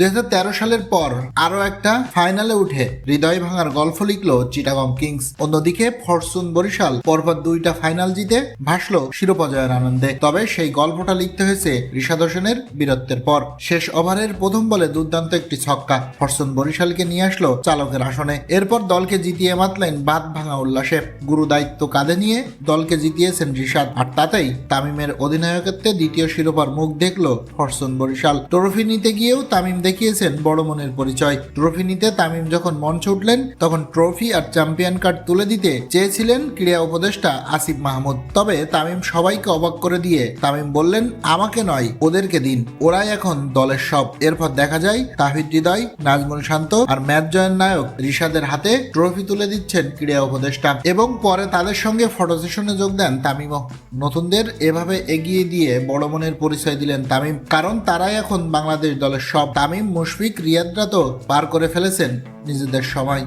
দুই সালের পর আরও একটা ফাইনালে উঠে হৃদয় ভাঙার গল্প লিখলো চিটাগং কিংস। অন্যদিকে ফরচুন বরিশাল পরপর দুইটা ফাইনাল জিতে ভাসলো শিরোপা জয়ের আনন্দে। তবে সেই গল্পটা লিখতে হয়েছে ঋষাদ হোসেনের বীরত্বের পর। শেষ ওভারের প্রথম বলে দুর্দান্ত একটি ছক্কা ফরচুন বরিশালকে নিয়ে আসলো চালকের আসনে। এরপর দলকে জিতিয়ে মাতলেন বাদ ভাঙা উল্লাসে। গুরু দায়িত্ব কাঁধে নিয়ে দলকে জিতিয়েছেন ঋষাদ আর তাতেই তামিমের অধিনায়কত্বে দ্বিতীয় শিরোপার মুখ দেখল ফরচুন বরিশাল। ট্রফি নিতে গিয়েও তামিম দেখিয়েছেন বড় মনের পরিচয়। ট্রফি নিতে তামিম যখন মঞ্চে উঠলেন, তখন ট্রফি আর চ্যাম্পিয়ন কার্ড তুলে দিতে চেয়েছিলেন ক্রীড়া উপদেষ্টা আসিফ মাহমুদ। তবে তামিম সবাইকে অবাক করে দিয়ে তামিম বললেন, আমাকে নয়, ওদেরকে দিন। ওরাই এখন দলের সব। এরপর দেখা যায়, তাহিদ হৃদয়, নাজমুল শান্ত আর ম্যাচ জয়ের নায়ক রিশাদের হাতে ট্রফি তুলে দিচ্ছেন ক্রীড়া উপদেষ্টা এবং পরে তাদের সঙ্গে ফটো সেশনে যোগ দেন তামিমও। নতুনদের এভাবে এগিয়ে দিয়ে বড় মনের পরিচয় দিলেন তামিম। কারণ তারাই এখন বাংলাদেশ দলের সব। তামিম মুশফিক রিয়াদরা তো পার করে ফেলেছেন নিজেদের সময়।